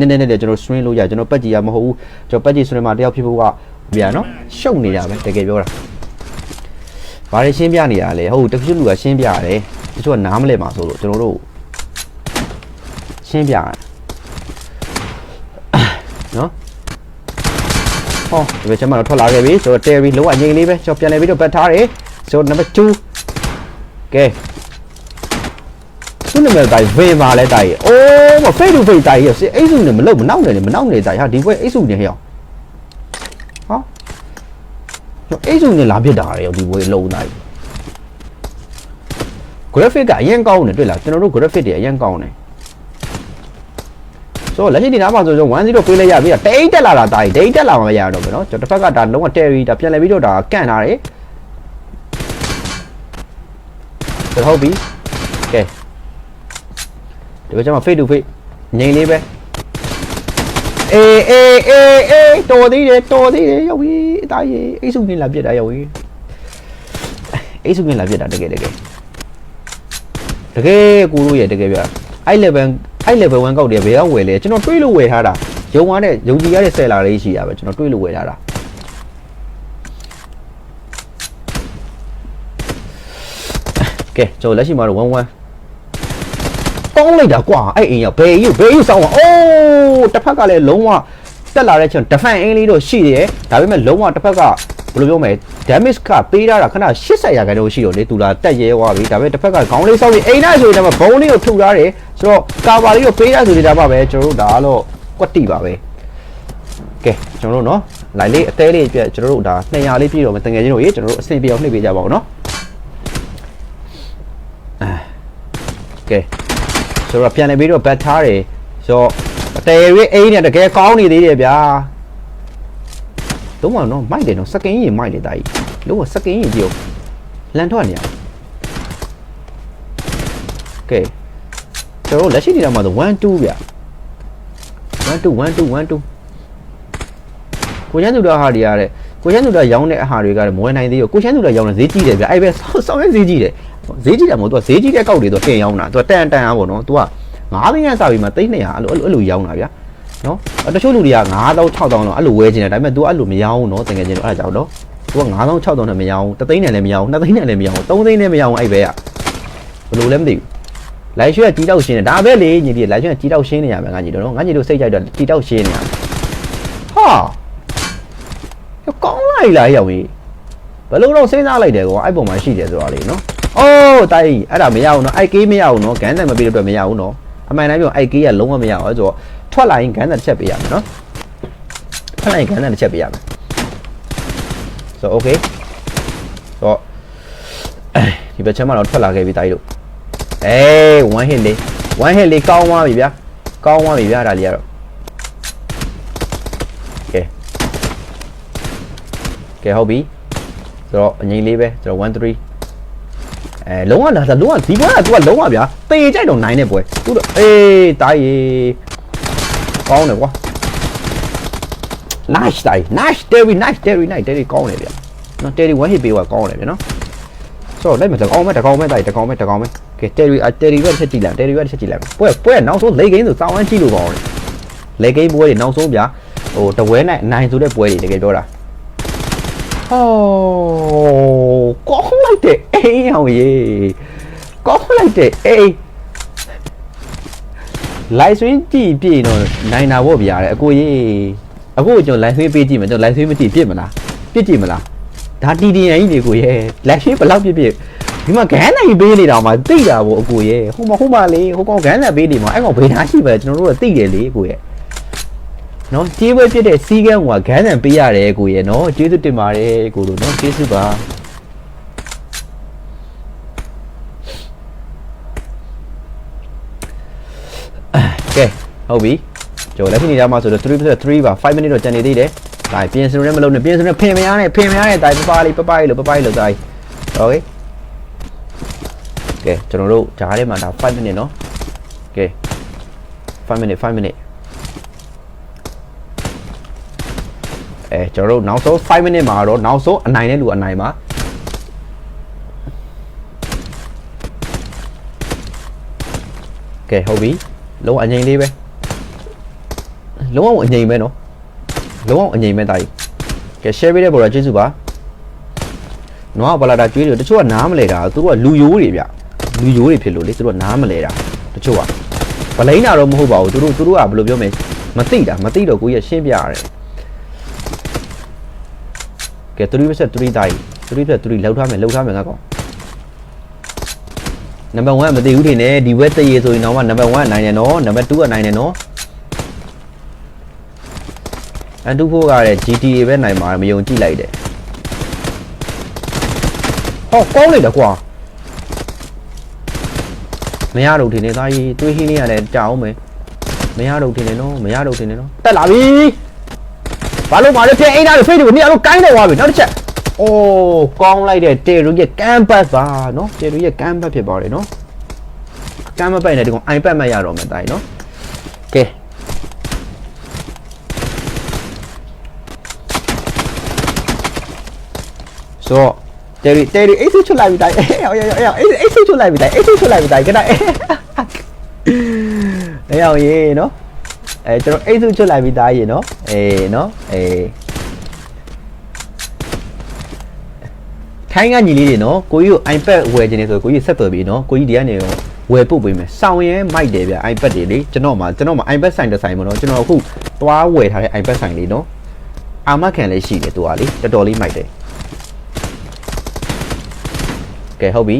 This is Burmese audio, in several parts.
နည်းနည်းနဲ့ကျွန်တော် stream လို့ရကျွန်တော်ပတ်ကြည့်ရမဟုတ်ဘူးကျွန်တော်ပတ်ကြည့် stream မှာတယောက်ဖြစ်ဖို့ကဗျာနော်ရှုပ်နေတာပဲတကယ်ပြောတာဘာတွေရှင်းပြနေရလဲဟုတ်တချို့လူကရှင်းပြရတယ်တချို့ကနားမလဲမှာဆိုလို့ကျွန်တော်တို့ရှင်းပြရတယ်နော်ဟောဒီဘက်ကျမတော့ထွက်လာခဲ့ပြီဆိုတော့ Terry လုံးဝငြိမ်လေးပဲကျွန်တော်ပြန်လဲပြီးတော့ပတ်ထားတယ်ဆိုတော့ number 2ကဲ သူ့နာမည်တိုင်းဝင်းပါလဲတိုင်းအိုးမ face to face တိုင်းရအိတ်စုနဲ့မလုံမနောက်နဲ့မနောက်နဲ့တိုင်းဟာဒီဘက်အိတ်စုနဲ့ဟဲ့အောင်ဟာကျွန်တော်အိတ်စုနဲ့လာပြစ်တာရောဒီဘက်လုံးတိုင်း graphic ကအရင်ကောင်းတယ်တွေ့လားကျွန်တော်တို့ graphic တွေအရင်ကောင်းတယ်ဆိုတော့လက်ရှိဒီနားမှာဆိုတော့10ပေးလိုက်ရပြီတိတ်တက်လာတာတာတိတ်တက်လာမှမရတော့ဘူးเนาะကျွန်တော်တစ်ဖက်ကဒါလုံးဝ terry ဒါပြန်လဲပြီးတော့ဒါကန့်ထားတယ်ဆိုတော့ဟုတ်ပြီကဲ ဒီဘက်ကျမှ face to face ငိန်လေးပဲအေးအေးအေးအေးတော်သေးတယ်တော်သေးတယ်ရောက်ပြီအသားရေအိတ်စုနေလာပြစ်တာရောက်ပြီအိတ်စုနေလာပြစ်တာတကယ်တကယ်တကယ်ကိုလို့ရတကယ်ဗျအဲ့ level အဲ့ level 1ကောက်တယ်ဘယ်ကဝယ်လဲကျွန်တော်တွေးလို့ဝယ်ထားတာယုံသွားတဲ့ယုံကြည်ရတဲ့ဆယ်လာလေးရှိတာပဲကျွန်တော်တွေးလို့ဝယ်ထားတာကဲကျွန်တော်လက်ရှိမှာတော့1 1 တုံးလိုက်တာကွာအဲ့အိမ်ရောက်ဘယ်အိမ်ဘယ်အိမ်ဆောင်းဝအိုးတစ်ဖက်ကလည်းလုံးဝတက်လာတဲ့ချင်း defense အင်းလေးတော့ရှိတယ်ဒါပေမဲ့လုံးဝတစ်ဖက်ကဘယ်လိုပြောမလဲ damage ကပေးတာကခဏ80ရာခိုင်နှုန်းရှိတော့လေသူလာတက်ရဲသွားပြီဒါပေမဲ့တစ်ဖက်ကခေါင်းလေးဆောက်ပြီးအိမ်သားဆိုရင်တော့ဘုံလေးကိုထုတ်ထားတယ်ဆိုတော့ cover လေးတော့ပေးတာဆိုနေတာပါပဲကျွန်တော်တို့ဒါကတော့ကွက်တိပါပဲကဲကျွန်တော်တို့နော်လိုင်လေးအသေးလေးပြကျွန်တော်တို့ဒါ200လေးပြည့်တော့မယ်တကယ်ချင်းတို့ရေကျွန်တော်တို့အဆင်ပြေအောင်နှိပ်ပေးကြပါဦးနော်အဲကဲ ဆိုတော့ပြန်လည်ပြီးတော့ဘတ်ထားတယ်ဆိုတော့အသေးရေးအိမ်နဲ့တကယ်ကောင်းနေသေးတယ်ဗျာလုံးဝတော့မိုက်တယ်နော်စကင်းရင်မိုက်တယ်တာကြီးလုံးဝစကင်းရင်ကြည့်အောင်လန်ထွက်နေရကဲကျွန်တော်တို့လက်ရှိနေတာမှာဆို1 2ဗျ1 2 1 2 1 2ကိုချမ်းသူတော်ဟာတွေရတဲ့ကိုချမ်းသူတော်ရောင်းတဲ့အဟာတွေကလည်းမဝယ်နိုင်သေးဘူးကိုချမ်းသူတော်ရောင်းတဲ့ဈေးကြီးတယ်ဗျအဲ့ပဲဆောင်းရဲဈေးကြီးတယ် ဈေးကြီးတယ်မဟုတ်သူကဈေးကြီးတဲ့ကောက်တွေသူတင်ရောင်းတာသူကတန်တန်အားပေါ့နော်သူက9သိန်းနဲ့စပြီးမှ300အဲ့လိုအဲ့လိုရောင်းတာဗျာနော်တချို့လူတွေက9000 6000တော့အဲ့လိုဝယ်ချင်တယ်ဒါပေမဲ့ तू အဲ့လိုမရောင်းဘူးနော်တကယ်ချင်းတော့အဲ့ဒါကြောင့်တော့ तू က9000 6000နဲ့မရောင်းဘူး3သိန်းနဲ့လည်းမရောင်းဘူး2သိန်းနဲ့လည်းမရောင်းဘူး3သိန်းနဲ့မရောင်းဘူးအဲ့ပဲอ่ะဘယ်လိုလဲမသိဘူးလိုက်ရွှေကကြီးတောက်ရှင်းတယ်ဒါပဲလေညီဒီလိုက်ရွှေကကြီးတောက်ရှင်းနေရမယ်ငါညီတို့နော်ငါညီတို့စိတ်ကြိုက်တော့ကြီးတောက်ရှင်းနေရဟာကောင်းလိုက်လားရောက်ကြီးဘယ်လိုတော့စဉ်းစားလိုက်တယ်ကွာအဲ့ပုံမှာရှိတယ်ဆိုတာလေနော် အိုးတိုက်အဲ့ဒါမရဘူးနော်အိုက်ကေးမရဘူးနော်ဂန်းတယ်မပေးတဲ့အတွက်မရဘူးနော်အမှန်တမ်းပြောအိုက်ကေးကလုံးဝမရဘူးအဲ့ဆိုတော့ထွက်လာရင်ဂန်းတယ်တစ်ချက်ပေးရမယ်နော်ထွက်လာရင်ဂန်းတယ်တစ်ချက်ပေးရမယ်ဆိုတော့ okay ဆိုတော့ဒီဘက်ချက်မှာတော့ထွက်လာခဲ့ပြီတိုက်လို့အေး1 hit လေး1 hit လေးကောင်းသွားပြီဗျာကောင်းသွားပြီဗျာဒါလေးကတော့ကဲကဲဟုတ်ပြီဆိုတော့အငိမ့်လေးပဲကျွန်တော်1 3 အဲလုံးဝလာတာလုံးဝဒီဘွဲက तू ကလုံးဝဗျာတေကြိုက်တော့နိုင်တဲ့ဘွဲ तू တော့အေးတိုင်းရေကောင်းတယ်ကွာ nice တိုင်း nice terry nice terry nice terry ကောင်းတယ်ဗျာနော် terry 1 hit ပေးကကောင်းတယ်ဗျာနော်ဆိုတော့လိုက်မယ်တကောင်မဲ့တကောင်မဲ့တိုင်းတကောင်မဲ့တကောင်မဲ့ကဲ terry အ terry ပဲတစ်ချက်ကြည့်လိုက် terry ပဲတစ်ချက်ကြည့်လိုက်ပွဲပွဲနောက်ဆုံးလေဂိမ်းဆိုစောင်းဝမ်းကြည့်လို့ကောင်းတယ်လေဂိမ်းပွဲတွေနောက်ဆုံးဗျာဟိုတပွဲနိုင်အနိုင်ဆိုတဲ့ပွဲတွေတကယ်ပြောတာဟောကောင်းလိုက်တဲ့အေးအော င်ရေးကောင်းလိုက်တဲ့အေးလိုက်ဆွင်းကြည့်ပြည့်တော့နိုင်တာပေါ့ဗျာတဲ့အကိုကြီးအခုကျွန်တော်လိုက်ဆွင်းပေးကြည့်မယ်ကျွန်တော်လိုက်ဆွင်းမကြည့်ပြစ်မလားပြစ်ကြည့်မလားဒါတီတီရန်ကြီးတွေကိုရဲ့လိုက်ဆွင်းဘယ်လောက်ပြစ်ပြစ်ဒီမှာဂန်းနိုင်ပေးနေတာမှသိတာပေါ့အကိုရဲ့ဟိုမှာဟိုမှာလေဟိုကောင်ဂန်းနိုင်ပေးနေမှာအဲ့ကောင်ဘေးသားရှိပဲကျွန်တော်တို့ကသိတယ်လေအကိုရဲ့နော်ကြေးပွဲပြစ်တဲ့စီးကန်းကဂန်းနိုင်ပေးရတယ်အကိုရဲ့နော်ကျေးဇူးတင်ပါတယ်အကိုတို့နော်ကျေးဇူးပါ ကဲဟုတ်ပြီကျွန်တော်လက်ဖြစ်နေတာမှာဆိုတော့3 3ပါ5 minute တော့ကျန်နေသေးတယ်ဒါပြင်စလို့လည်းမလုပ်နဲ့ပြင်စလို့ဖင်မရနဲ့ဖင်မရနဲ့တိုင်ပပလေးပပလေးလို့ပပလေးလို့တိုင်โอเคကဲကျွန်တော်တို့ဂျားထဲမှာဒါ5 minute နော်ကဲ5 minute 5 minute အဲကျွန်တော်တို့နောက်ဆုံး5 minute မှာတော့နောက်ဆုံးအနိုင်တဲ့လူအနိုင်ပါကဲဟုတ်ပြီ လုံးဝအငိမ့်လေးပဲလုံးဝအငြိမ်ပဲနော်လုံးဝအငြိမ်ပဲတာကြီးကဲ share ပေးတဲ့ပေါ်တော့ကျေးဇူးပါနွားဘလာတာကျွေးတယ်တချို့ကနားမလဲတာသူတို့ကလူယိုးတွေဗျလူယိုးတွေဖြစ်လို့လေသူတို့ကနားမလဲတာတချို့ကဗလိန်တာတော့မဟုတ်ပါဘူးသူတို့သူတို့ကဘယ်လိုပြောမလဲမသိတာမသိတော့ကိုကြီးကရှင်းပြရတယ်ကဲ3 versus 3တာကြီး3 versus 3လောက်ထားမယ်လောက်ထားမယ်ငါကောင် နံပါတ်1မသိဘူးထင်တယ်ဒီဝက်တရေဆိုရင်တော့နံပါတ်1နိုင်တယ်နော်နံပါတ်2ကနိုင်တယ်နော်အန်တူဖို့ကလည်း GTA ပဲနိုင်မှာမယုံကြည့်လိုက်တယ်ဟောကောင်းလိုက်တယ်ကွာမရတော့ထင်တယ်သားကြီးတွေးဟင်းလေးရတယ်ကြောက်အောင်မယ်မရတော့ထင်တယ်နော်မရတော့ထင်တယ်နော်တက်လာပြီဘာလို့မလဲပြန်အိမ်သားတွေဖိတ်တယ်နေရာတော့ကိုင်းတော့သွားပြီနောက်တစ်ချက် အိုးကောင်းလိုက်တဲ့တေရူရဲ့ကမ်ဘတ်ပါနော်တေရူရဲ့ကမ်ဘတ်ဖြစ်ပါတယ်နော်ကမ်ဘတ်ပိုင်နေဒီကောင် iPad မှရတော့မယ်တိုင်းနော်ကဲဆိုတော့တေရီတေရီအိတ်ဆုချလိုက်ပြီတိုင်းအေးအေးအေးအေးအိတ်ဆုချလိုက်ပြီတိုင်းအိတ်ဆုချလိုက်ပြီတိုင်းကတိုင်းအေးအောင်ရေနော်အဲကျွန်တော်အိတ်ဆုချလိုက်ပြီတိုင်းရေနော်အေးနော်အေး ထိုင်းကညီလေးတွေနော်ကိုကြီးကို iPad ဝယ်ခြင်းနေဆိုကိုကြီးဆက်သွယ်ပြီးနော်ကိုကြီးဒီကနေရောဝယ်ပို့ပေးမယ်စောင်းရဲမိုက်တယ်ဗျ iPad တွေလေကျွန်တော်မှာကျွန်တော်မှာ iPad ဆိုင်တစ်ဆိုင်မနော်ကျွန်တော်အခုသွားဝယ်ထားတဲ့ iPad ဆိုင်လေးနော်အာမခံလေးရှိတယ်သူကလေတော်တော်လေးမိုက်တယ်ကဲဟုတ်ပြီ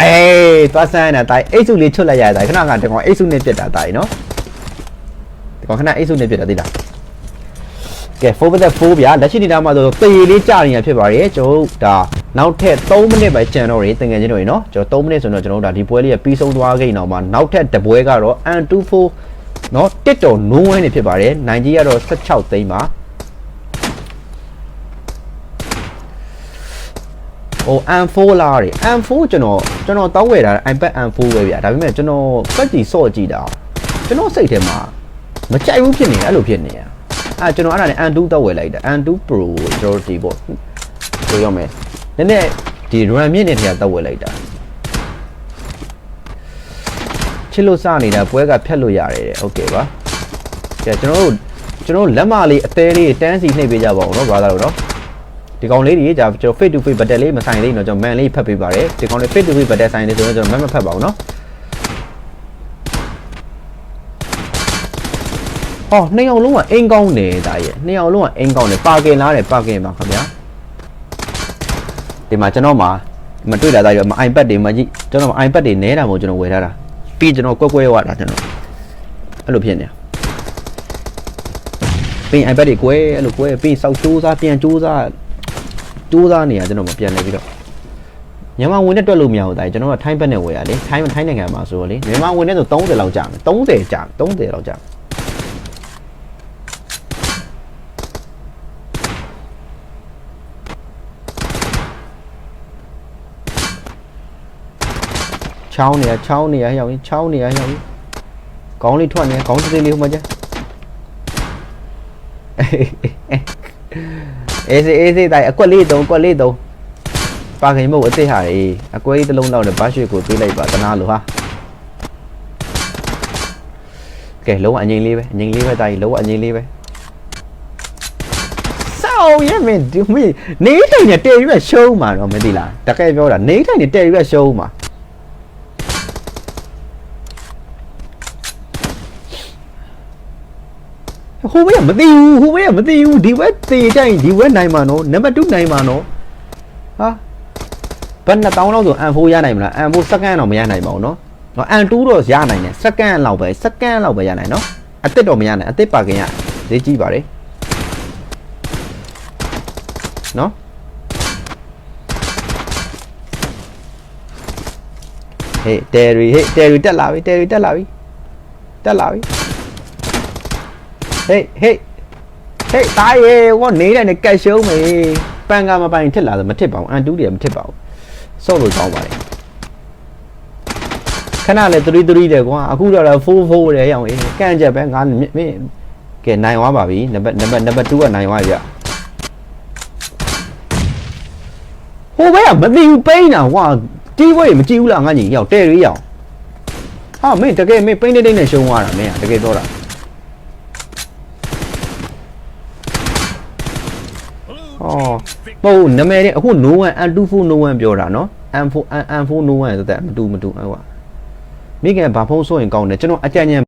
အေးသွားဆန်းနေတာတိုင်အိတ်စုလေးချွတ်လိုက်ရတာခဏခဏတကောင်အိတ်စုနဲ့ပြတ်တာတိုင်နော်တကောင်ခဏအိတ်စုနဲ့ပြတ်တာသိလား ကဲ4 versus 4ဗျာလက်ရှိနေတာမှာဆိုတေးလေးကြာနေတာဖြစ်ပါတယ်ကျွန်တော်တို့ဒါနောက်ထပ်3မိနစ်ပဲကြံတော့ရတငယ်ချင်းတို့ရေနော်ကျွန်တော်3မိနစ်ဆိုတော့ကျွန်တော်တို့ဒါဒီပွဲလေးကပြီးဆုံးသွားခဲ့နေတော့မှနောက်ထပ်တပွဲကတော့ N24 နော်တစ်တော်နုံးဝဲနေဖြစ်ပါတယ်နိုင်ကြီးကတော့16သိန်းပါဟို M4 လာတယ် M4 ကျွန်တော်ကျွန်တော်တောင်းဝယ်တာ iPad M4 ပဲဗျာဒါပေမဲ့ကျွန်တော်ကတ်ကြီးစော့ကြည့်တာကျွန်တော်စိတ်ထဲမှာမကြိုက်ဘူးဖြစ်နေတယ်အဲ့လိုဖြစ်နေရ အဲကျွန်တော်အဲ့ဒါနဲ့ N2 တောက်ဝယ်လိုက်တာ N2 Pro ကျွန်တော်ဒီပေါ့ပြောရမယ်နည်းနည်းဒီ RAM မြင့်နေတဲ့တောက်ဝယ်လိုက်တာချစ်လို့စနေတာပွဲကဖြတ်လို့ရတယ်တဲ့โอเคပါကဲကျွန်တော်တို့ကျွန်တော်လက်မလေးအသေးလေးတန်းစီနှိပ်ပေးကြပါဦးเนาะ brother တို့เนาะဒီကောင်လေးတွေじゃကျွန်တော် face to face button လေးမဆိုင်သေးဘူးเนาะကျွန်တော် man လေးဖတ်ပေးပါတယ်ဒီကောင်လေး face to face button ဆိုင်နေဆိုတော့ကျွန်တော် man မဖတ်ပါဘူးเนาะ ဟောနှစ်ယောက်လုံးကအင်းကောင်းနေတာရဲ့နှစ်ယောက်လုံးကအင်းကောင်းတယ်ပါကင်လားတယ်ပါကင်ပါခင်ဗျာဒီမှာကျွန်တော်မှာမတွေ့တာသားရမ iPad တွေမှာကြည့်ကျွန်တော် iPad တွေနဲတာမို့ကျွန်တော်ဝယ်ထားတာပြီးကျွန်တော်ကွက်ကွက်ရောက်တာကျွန်တော်အဲ့လိုဖြစ်နေတာပြီး iPad တွေကွဲအဲ့လိုကွဲပြီးစောက်စူးစားပြန်စူးစားစူးစားနေရကျွန်တော်မပြန်နေပြီးတော့မြန်မာဝင်နဲ့တွက်လို့မရဘူးဒါကျွန်တော်ကထိုင်းဘက်နဲ့ဝယ်ရလေထိုင်းထိုင်းနိုင်ငံမှာဆိုတော့လေမြန်မာဝင်နဲ့ဆို30လောက်ကြာမယ်30ကြာ30လောက်ကြာမယ် ချောင်းနေရချောင်းနေရဟျောင်းချောင်းနေရဟျောင်းကောင်းလေးထွက်နေကောင်းသေးလေးဟိုမှာကြာအေးစေးအေးစေးတိုင်အကွက်လေးတုံးအကွက်လေးတုံးပါခင်မဟုတ်အစ်စ်ဟာလေအကွက်လေးတစ်လုံးလောက်နဲ့ဘာရွှေကိုတွေးလိုက်ပါတနာလို့ဟာကဲလုံးဝအငိမ့်လေးပဲအငိမ့်လေးပဲတိုင်လုံးဝအငိမ့်လေးပဲစောင်းရမင်းဒီမင်းနေတိုင်နဲ့တဲရွက်ရှုံးမှာတော့မသိလားတကယ်ပြောတာနေတိုင်နဲ့တဲရွက်ရှုံးမှာ ဟိုဘက်ကမသိဘူးဟိုဘက်ကမသိဘူးဒီဘက်တေတိုင်းဒီဘက်နိုင်မှာနော်နံပါတ်2နိုင်မှာနော်ဟာဘယ်2000လောက်ဆို M4 ရနိုင်မလား M4 စက္ကန့်တော့မရနိုင်ပါဘူးနော်နော် M2 တော့ရနိုင်တယ်စက္ကန့်လောက်ပဲစက္ကန့်လောက်ပဲရနိုင်နော်အစ်စ်တော့မရနိုင်အစ်စ်ပါခင်ရဈေးကြီးပါတယ်နော်ဟေးတယ်ရီဟေးတယ်ရီတက်လာပြီတယ်ရီတက်လာပြီတက်လာပြီ ဟေးဟေးဟေးတားရေဝနေတဲ့နဲ့ကတ်ရှုံးမေပန်ကမပိုင်ထစ်လာဆိုမထစ်ပါဘူးအန်တူးတွေမထစ်ပါဘူးစော့လို့ကောင်းပါလေခဏလေ3 3တယ်ကွာအခုတော့4 4တယ်ရောင်အေးကန့်ချက်ပဲငါမင်းကဲနိုင်သွားပါပြီနံပါတ်နံပါတ်နံပါတ်2ကနိုင်သွားပြီဗျဟိုဘက်ကမသိဘူးပိန်းတာကွာတီးဝဲမကြည့်ဘူးလားငါညီရောက်တဲရီးရောက်ဟာမင်းတကယ်မင်းပိန်းတိတ်တိတ်နဲ့ရှုံးသွားတာမင်းကတကယ်ပြောတာ မဟုတ်နမယ်တဲ့အခု no one n24 no one ပြောတာနော် m4 n4 no one ဆိုတဲ့မတူမတူဟဲ့ကွာမိခင်ကဘာဖုန်းဆိုရင်ကောင်းတယ်ကျွန်တော်အကြံဉာဏ်